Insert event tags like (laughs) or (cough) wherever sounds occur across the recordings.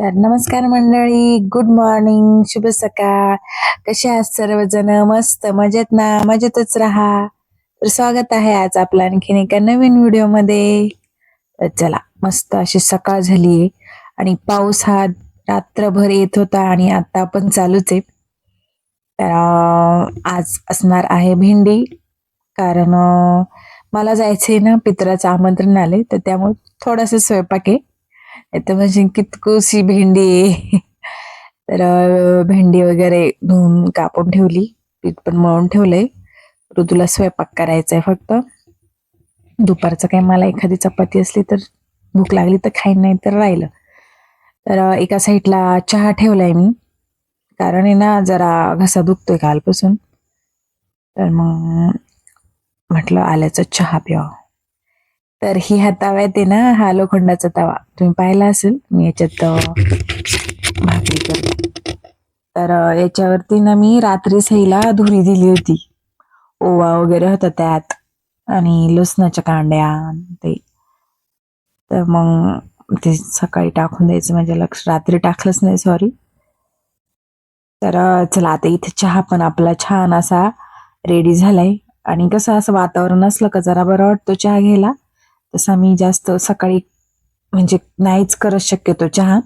तर नमस्कार मंडळी गुड मॉर्निंग शुभ सकाळ. कसे आहात सर्वजण? मस्त मजेत ना? मजेतच राहा. तर स्वागत आहे आज आपलं आणखीन एका नवीन व्हिडिओमध्ये. तर चला मस्त अशी सकाळ झालीये आणि पाऊस हा रात्रभर येत होता आणि आता पण चालूच आहे. तर आज असणार आहे भेंडी. कारण मला मला जायचंय ना पित्राचं आमंत्रण आले तर त्यामुळे थोडासा स्वयंपाक आहे. तर म्हणजे कितकोशी भेंडी तर भेंडी वगैरे धुवून कापून ठेवली. पीठ पण मळून ठेवलंय. ऋतूला स्वयंपाक करायचा आहे फक्त. दुपारचं काय मला एखादी चपाती असली तर भूक लागली तर खाईन नाही तर राहिलं. तर एका साईडला चहा ठेवलाय मी. कारण आहे ना जरा घसा दुखतोय कालपासून. तर मग म्हटलं आल्याचा चहा प्यावा. तर ही हा तवा येते ना हा लोखंडाचा तवा. तुम्ही पाहिला असेल मी याच्यात भाकरी करते. तर याच्यावरती ना मी रात्री सईला धुरी दिली होती. ओवा वगैरे होता त्यात आणि लसणाच्या कांड्या ते. तर मग ते सकाळी टाकून द्यायचं म्हणजे लक्ष रात्री टाकलंच नाही सॉरी तर चला आता इथे चहा पण आपला छान असा रेडी झालाय. आणि कसं असं वातावरण असलं का जरा बरं वाटतो चहा घ्यायला. तसा मी जास्त सकाळी म्हणजे नाहीच करत शक्यतो चहा.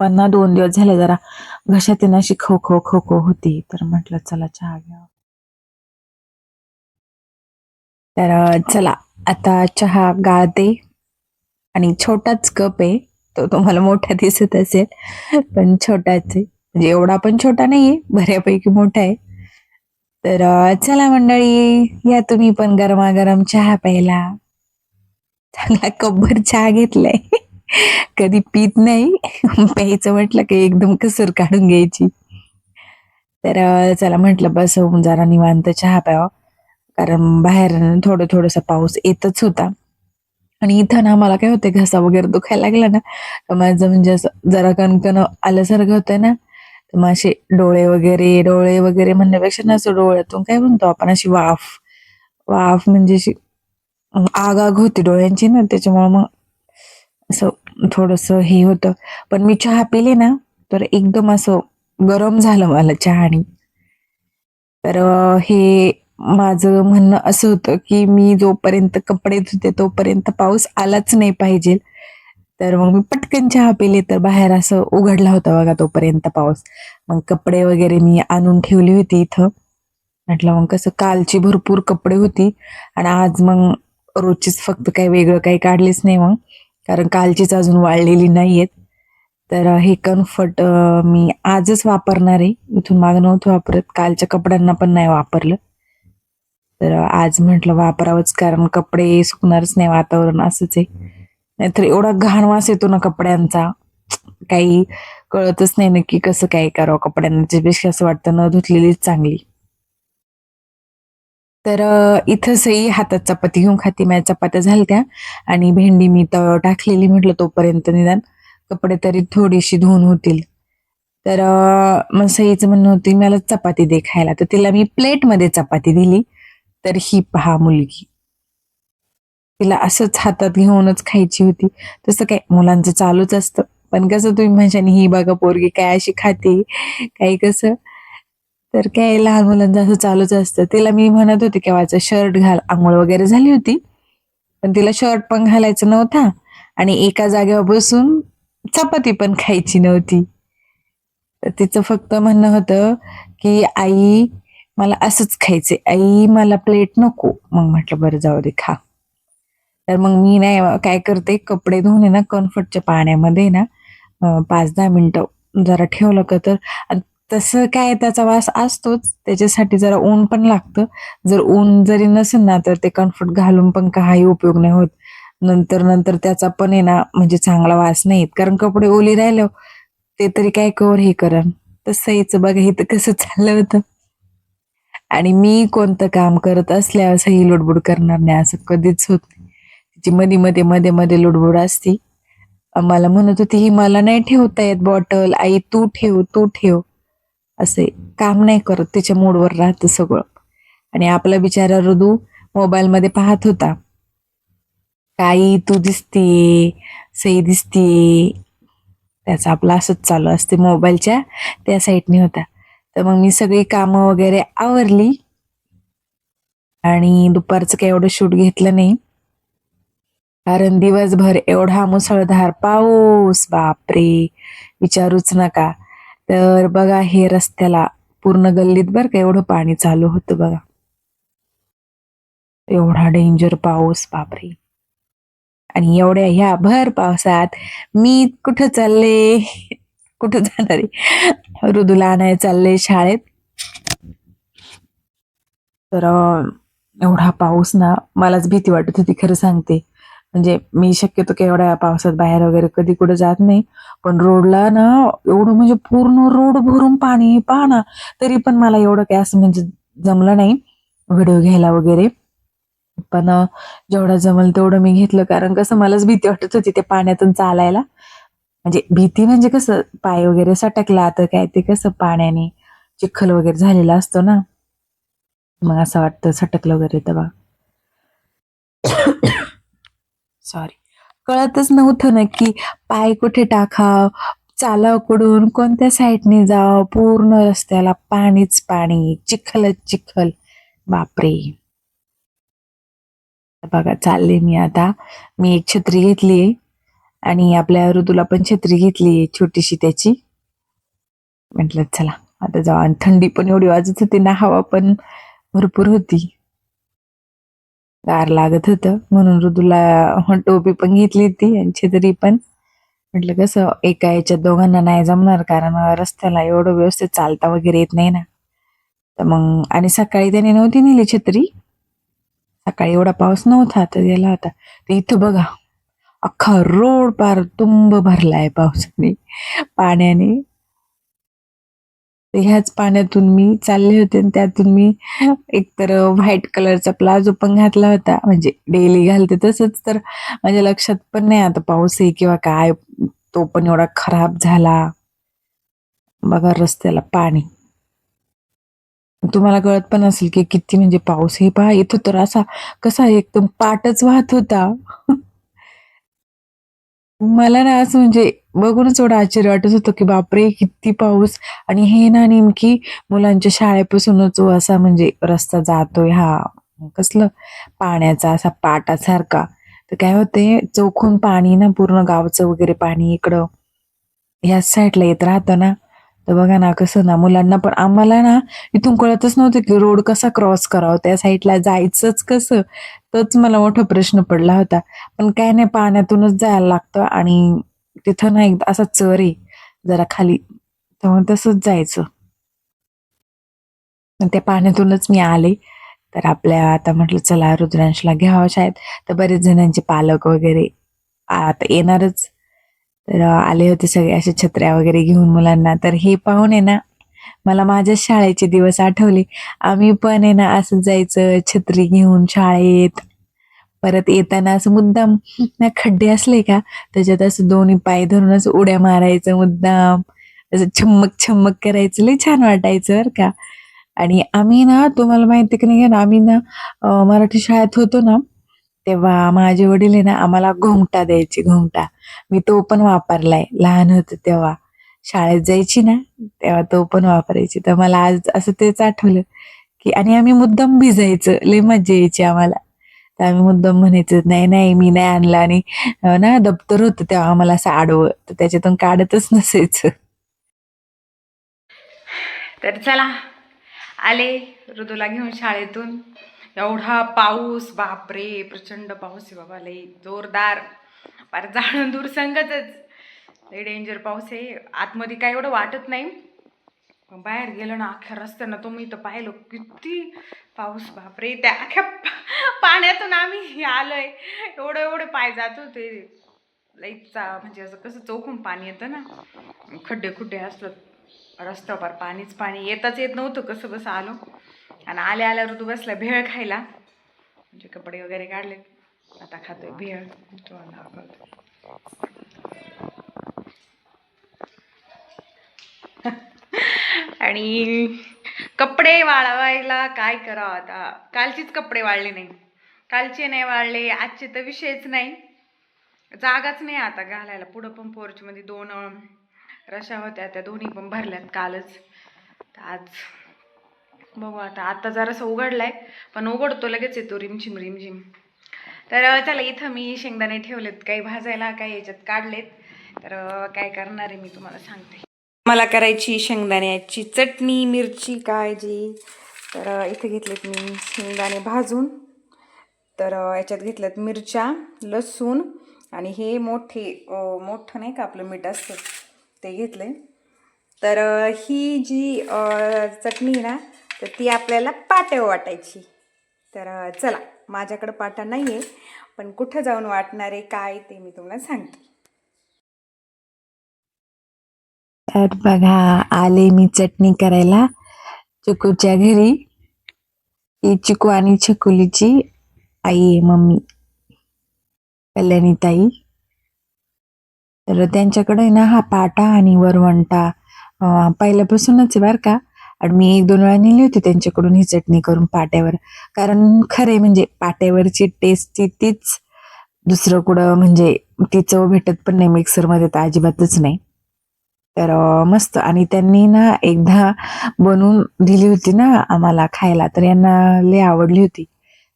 पण ना दोन दिवस झाले जरा घशात ना अशी खो खो खो खो होती. तर म्हटलं चला चहा घ्या तर चला आता चहा गाळते. आणि छोटाच कप आहे. तो तुम्हाला मोठा दिसत असेल पण छोटाच आहे. म्हणजे एवढा पण छोटा नाहीये बऱ्यापैकी मोठा आहे. तर चला मंडळी या तुम्ही पण गरमागरम चहा प्यायला. चांगला कब्बर चहा घेतलाय. कधी पीत नाही. प्यायचं म्हटलं की एकदम कसर काढून घ्यायची. तर चला म्हटलं बस जरा निवांत चहा प्यावा. कारण बाहेर थोडं थोडंसं पाऊस येतच होता. आणि इथं ना मला काय होते घसा वगैरे दुखायला लागला ना तर माझं म्हणजे असं जरा कणकण आल्यासारखं होतंय ना. तर मग असे डोळे वगैरे डोळे वगैरे म्हणण्यापेक्षा ना असं डोळ्यातून काय म्हणतो आपण अशी वाफ. वाफ म्हणजे अशी आग आग होती डोळ्यांची ना त्याच्यामुळे मग असं थोडस हे होतं. पण मी चहा पिले ना तर एकदम असं गरम झालं मला चहानी. तर हे माझं म्हणणं असं होतं की मी जोपर्यंत कपडे धुते तोपर्यंत पाऊस आलाच नाही पाहिजे. तर मग मी पटकन चहा पिले तर बाहेर असं उघडला होता बघा तोपर्यंत पाऊस. मग कपडे वगैरे मी आणून ठेवली होती इथं. म्हटलं मग कसं कालची भरपूर कपडे होती. आणि आज मग रोजचीच फक्त काही वेगळं काही काढलीच नाही मग. कारण कालचीच अजून वाळलेली नाहीयेत. तर हे कम्फर्ट मी आजच वापरणार आहे. इथून मागं नव्हतं वापरत. कालच्या कपड्यांना पण नाही वापरलं. तर आज म्हटलं वापरावंच कारण कपडे सुकणारच नाही वातावरण असंच आहे. नाहीतर एवढा घाण वास येतो ना कपड्यांचा. काही कळतच नाही नक्की कसं काय करावं कपड्यांना. बेशी असं वाटतं न धुतलेलीच चांगली. तर इथं सई हातात चपाती घेऊन खाती माझ्या चपात्या झालत्या. आणि भेंडी मी तळ टाकलेली म्हटलं तोपर्यंत निदान. कपडे तरी थोडीशी धुवून होतील. तर मग सईचं म्हणणं होती मला चपाती दे खायला. तर तिला मी प्लेटमध्ये चपाती दिली. तर ही पहा मुलगी. तिला असंच हातात घेऊनच खायची होती. तसं काय मुलांचं चालूच असतं. पण कसं तुम्ही म्हणजे ही बघा पोरगी काय अशी खाते काही कसं? तर काय लहान मुलांचं असं चालूच असतं. तिला मी म्हणत होते केव्हाचं शर्ट घाल आंघोळ वगैरे झाली होती. पण तिला शर्ट पण घालायचं नव्हता. आणि एका जागेवर बसून चपाती पण खायची नव्हती. तर तिचं फक्त म्हणणं होतं की आई मला असंच खायचंय. आई मला प्लेट नको. मग म्हटलं बरं जाऊ दे खा. तर मग मी नाही काय करते कपडे धुवून आहे ना कम्फर्टच्या पाण्यामध्ये ना पाच दहा मिनिटं जरा ठेवलं का तर तसं काय त्याचा वास असतोच. त्याच्यासाठी जरा ऊन पण लागतं. जर ऊन जरी नसेल ना तर ते कम्फर्ट घालून पण काही उपयोग नाही होत. नंतर नंतर त्याचा पण आहे ना म्हणजे चांगला वास नाही कारण कपडे ओली राहिले ते तरी काय कवर हे करण तसं यायचं बघा तर कसं चाललं होतं. आणि मी कोणतं काम करत असल्यावर ही लोडबुड करणार नाही असं कधीच होत नाही. तिची मध्ये मध्ये मध्ये मध्ये लोडबुड असती. मला म्हणत होती ही मला नाही ठेवता येत बॉटल आई तू ठेव तू ठेव. असे काम नाही करत त्याच्या मूडवर राहतं सगळं. आणि आपला बिचारा ऋदू मोबाईलमध्ये पाहत होता. काही तू दिसते सई दिसते त्याचा आपला असंच चालू असते मोबाईलच्या त्या साईडने होता. तर मग मी सगळी कामं वगैरे आवरली. आणि दुपारचं काही एवढं शूट घेतलं नाही. कारण दिवसभर एवढा मुसळधार पाऊस बापरे. विचारूच नका. तर बघा हे रस्त्याला पूर्ण गल्लीत बर का एवढं पाणी चालू होतं बघा. एवढा डेंजर पाऊस बापरे. आणि एवढ्या ह्या भर पावसात मी कुठं चालले? कुठं जाणार आहे? ऋदूला चालले शाळेत. तर एवढा पाऊस ना मलाच भीती वाटत होती खरं सांगते. म्हणजे मी शक्यतो की एवढ्या पावसात बाहेर वगैरे कधी कुठे जात नाही पण रोडला ना एवढं म्हणजे पूर्ण रोड भरून पाणी पहा तरी पण मला एवढं काय असं म्हणजे जमलं नाही व्हिडिओ घ्यायला वगैरे. पण जेवढं जमल तेवढं मी घेतलं कारण कसं मलाच भीती वाटत होती ते पाण्यातून चालायला. म्हणजे भीती म्हणजे कसं पाय वगैरे सटकला तर काय ते कसं पाण्याने चिखल वगैरे झालेला असतो ना. मग असं वाटतं सटकलं वगैरे तेव्हा. सॉरी कळतच नव्हतं ना की पाय कुठे टाकाव? चालाव कोणत्या साईडने जाव? पूर्ण रस्त्याला पाणीच पाणी. चिखलच चिखल. बापरे. बघा चालले मी आता. मी एक छत्री घेतली आणि आपल्या ऋतूला पण छत्री घेतली छोटीशी त्याची. म्हटलं चला. आता जाऊ. आणि थंडी पण एवढी वाजत होती. ना हवा पण भरपूर होती. गार लागत होतं. म्हणून ऋतूला टोपी पण घेतली होती आणि छत्री पण. म्हटलं कसं एका याच्यात दोघांना नाही जमणार कारण रस्त्याला एवढं व्यवस्थित चालता वगैरे येत नाही ना. तर मग आणि सकाळी त्याने नव्हती नेली छत्री. सकाळी एवढा पाऊस नव्हता तर गेला होता. तर इथं बघा अख्खा रोड पार तुंब भरलाय पावसाने पाण्याने. ह्याच पाण्यातून मी चालले होते आणि त्यातून मी एकतर व्हाईट कलरचा प्लाझो पण घातला होता. म्हणजे डेली घालते तसंच. तर माझ्या लक्षात पण नाही आता पाऊस आहे किंवा काय. तो पण एवढा खराब झाला. बघा रस्त्याला पाणी. तुम्हाला कळत पण असेल की किती म्हणजे पाऊस हे पहा येत तर असा कसा एकदम पाटच वाहत होता. मला ना असं म्हणजे बघूनच एवढं आश्चर्य वाटत होतं की बापरे किती पाऊस. आणि हे ना नेमकी मुलांच्या शाळेपासूनच असा म्हणजे रस्ता जातोय हा. कसलं? पाण्याचा असा पाटासारखा. तर काय होते चौखून पाणी ना पूर्ण गावचं वगैरे पाणी इकडं ह्याच साईडला येत राहतं ना. तर बघा ना कसं ना मुलांना पण आम्हाला ना इथून कळतच नव्हतं की रोड कसा क्रॉस करावा. त्या साईडला जायचंच कसं? तोच मला मोठा प्रश्न पडला होता. पण काय नाही पाण्यातूनच जायला लागतं आणि तिथं ना एकदा असा चर आहे. जरा खाली त्यामुळे तसंच जायचं. त्या पाण्यातूनच मी आले. तर आपल्या आता म्हटलं चला रुद्रांशला घ्यावं शाळेत. तर बरेच जणांचे पालक वगैरे आता येणारच. तर आले होते सगळे असे छत्र्या वगैरे घेऊन मुलांना. तर हे पाहून आहे ना मला माझ्या शाळेचे दिवस आठवले. आम्ही पण आहे ना असं जायचं छत्री घेऊन शाळेत. परत येताना असं मुद्दाम ना खड्डे असले का त्याच्यात असं दोन्ही पाय धरून असं उड्या मारायचं मुद्दाम. असं छम्मक छम्मक करायचं लय छान वाटायचं बरं का. आणि आम्ही ना तुम्हाला माहिती की नाही ना आम्ही ना मराठी शाळेत होतो ना तेव्हा माझे वडील आहे ना आम्हाला घोंगटा द्यायचे घोंगटा मी तो पण वापरलाय लहान होते तेव्हा. शाळेत जायची ना तेव्हा तो पण वापरायची. तर मला आज असं तेच आठवलं की आणि आम्ही मुद्दाम भिजायचं लय मज्जा यायची आम्हाला. तर आम्ही मुद्दाम म्हणायचं नाही नाही मी नाही आणलं. आणि ना दप्तर होतं तेव्हा आम्हाला असं आडवं तर त्याच्यातून काढतच नसायचं. तर चला आले ऋतूला घेऊन शाळेतून. एवढा पाऊस बापरे प्रचंड पाऊस आहे बाबा लई जोरदार. फार जाणून दूर संगतच लई डेंजर पाऊस आहे. आतमध्ये काय एवढं वाटत नाही. बाहेर गेलं ना अख्ख्या रस्त्यानं तुम्ही इथं पाहिलं किती पाऊस बापरे. त्या अख्ख्या पा- पाण्यातून आम्ही आलोय. एवढं एवढं पाय जात होते. लईचा म्हणजे असं कसं चौकून पाणी येतं ना. खड्डे खुड्डे असलं रस्त्यावर पाणीच पाणी येताच येत नव्हतं कसं कसं आलो. आणि आल्या आल्या ऋतू बसला भेळ खायला. म्हणजे कपडे वगैरे काढले. आता खातोय भेळ. तुम्हाला दाखवते. आणि कपडे वाळवायला काय करावं आता? कालचीच कपडे वाळले नाही. कालचे नाही वाळले आजचे तर विषयच नाही. जागाच नाही आता घालायला. पुढं पण पोर्चमध्ये दोन रशा होत्या त्या दोन्ही पण भरल्यात कालच. आज बघू आता. आता जरासा उघडलाय पण उघडतो लगेच येतो रिमझिम रिमझिम. तर चला इथं मी शेंगदाणे ठेवलेत. काही भाजायला काही याच्यात काढलेत. तर काय करणार आहे मी तुम्हाला सांगते. मला करायची शेंगदाण्याची चटणी मिरची काळजी. तर इथे घेतलेत मी शेंगदाणे भाजून. तर याच्यात घेतल्यात मिरच्या लसूण आणि हे मोठे मोठं नाही का आपलं मीठ असतं ते घेतले तर ही जी चटणी आहे ना तर ती आपल्याला पाट्या वाटायची. तर चला माझ्याकडं पाटा नाही आहे पण कुठं जाऊन वाटणार आहे काय ते मी तुम्हाला सांगते. तर बघा आले मी चटणी करायला चिकूच्या घरी. ही चिकू आणि छकुलीची आई आहे मम्मी. कल्याणी ताई तर त्यांच्याकडे ना हा पाटा आणि वरवंटा. पहिल्यापासूनच आहे बरं का. आणि मी एक दोन वेळा नेली होती त्यांच्याकडून ही चटणी करून पाट्यावर. कारण खरे म्हणजे पाट्यावरची टेस्ट ती तीच दुसरं कुठं म्हणजे ती चव भेटत पण नाही मिक्सरमध्ये तर अजिबातच नाही. तर मस्त. आणि त्यांनी ना एकदा बनवून दिली होती ना आम्हाला खायला तर यांना लय आवडली होती.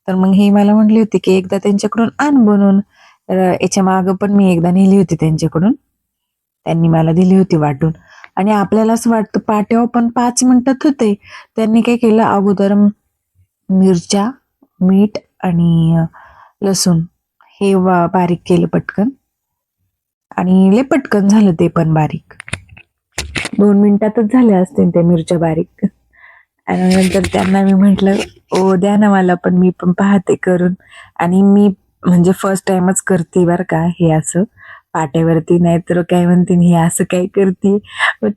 तर मग ही मला म्हटली होती की एकदा त्यांच्याकडून आण बनवून. तर याच्या मागं पण मी एकदा नेली होती त्यांच्याकडून. त्यांनी मला दिली होती वाटून. आणि आपल्याला असं वाटतं पाट्यावर पण पाच मिनिटात होते त्यांनी काय केलं? अगोदर मिरच्या मीठ आणि लसूण हे वा- बारीक केलं पटकन. आणि लय पटकन झालं ते पण बारीक. दोन मिनिटातच झाले असतील त्या मिरच्या बारीक. आणि नंतर त्यांना मी म्हटलं ओ द्या ना मला पण मी पण पाहते करून. आणि मी म्हणजे फर्स्ट टाइमच करते बरं का हे असं. पाट्यावरती नाही तर काय म्हणते हे असं काय करते?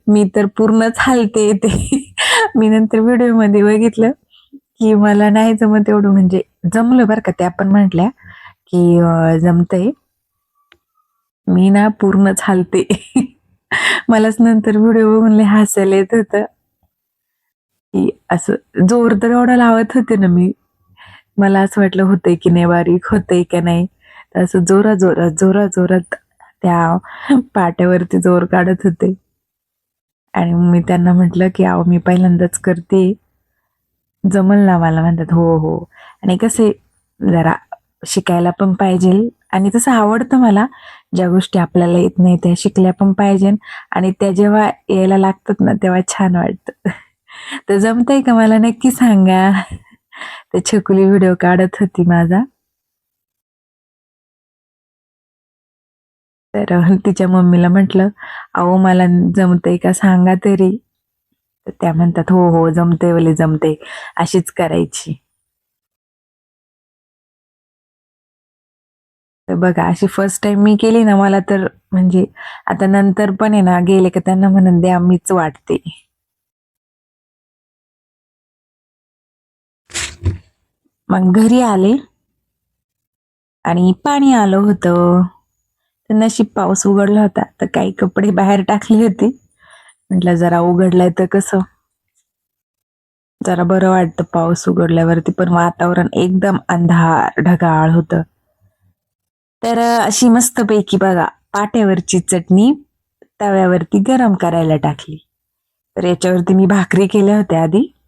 मी तर पूर्णच हालते ते (laughs) मी नंतर व्हिडिओमध्ये बघितलं की मला नाही जमत एवढं. म्हणजे जमलं बरं का त्या पण म्हटल्या की जमतंय. मी ना पूर्णच हालते. (laughs) मलाच नंतर व्हिडिओ बघून हसायला येत होतं. की असं जोर तर एवढा लावत होते ना मी. मला असं वाटलं होतंय की नाही बारीक होतंय का नाही. असं जोरा जोरात जोरा जोरात त्या पाट्यावरती जोर काढत होते. आणि मी त्यांना म्हटलं की अहो मी पहिल्यांदाच करते. जमल ना मला म्हणतात हो हो. आणि कसे जरा शिकायला पण पाहिजे. आणि तसं आवडतं मला ज्या गोष्टी आपल्याला येत नाही त्या शिकल्या पण पाहिजे. आणि त्या जेव्हा यायला लागतात ना तेव्हा छान वाटतं. तर जमतंय का मला नक्की सांगा? तर छकुली व्हिडिओ काढत होती माझा. तर तिच्या मम्मीला म्हटलं अहो मला जमतंय का सांगा तरी. तर त्या म्हणतात हो हो जमते वले जमते अशीच करायची. तर बघा अशी फर्स्ट टाइम मी केली ना मला तर म्हणजे आता नंतर पण आहे ना गेले का त्यांना म्हणून द्या मीच वाटते. मग घरी आले आणि पाणी आलं होतं. तर नशीब पाऊस उघडला होता. तर काही कपडे बाहेर टाकले होते. म्हटलं जरा उघडलाय तर कसं? जरा बरं वाटतं पाऊस उघडल्यावरती पण वातावरण एकदम अंधार ढगाळ होतं. तर अशी मस्तपैकी बघा पाट्यावरची चटणी तव्यावरती गरम करायला टाकली. तर याच्यावरती मी भाकरी केल्या होत्या आधी.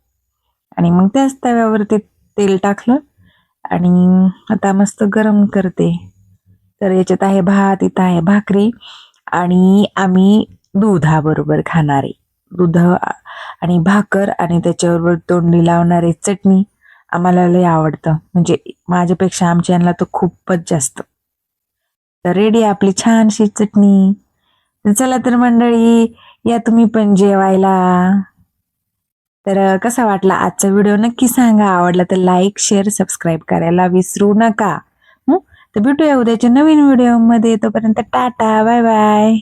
आणि मग त्याच तव्यावरती तेल टाकलं. आणि आता मस्त गरम करते. तर याच्यात आहे भात इथं आहे भाकरी आणि आम्ही दुधाबरोबर खाणारे दूध आणि भाकर आणि त्याच्याबरोबर तोंडी लावणारे चटणी आम्हाला लय आवडतं. म्हणजे माझ्यापेक्षा आमच्या यांना तर खूपच जास्त. तर रेडी आपली छानशी चटणी. चला तर मंडळी या तुम्ही पण जेवायला. तर कसा वाटला आजचा व्हिडिओ नक्की सांगा. आवडला तर लाईक शेअर सबस्क्राईब करायला विसरू नका. तर भेटूया उद्याच्या नवीन व्हिडिओमध्ये तोपर्यंत टाटा बाय बाय.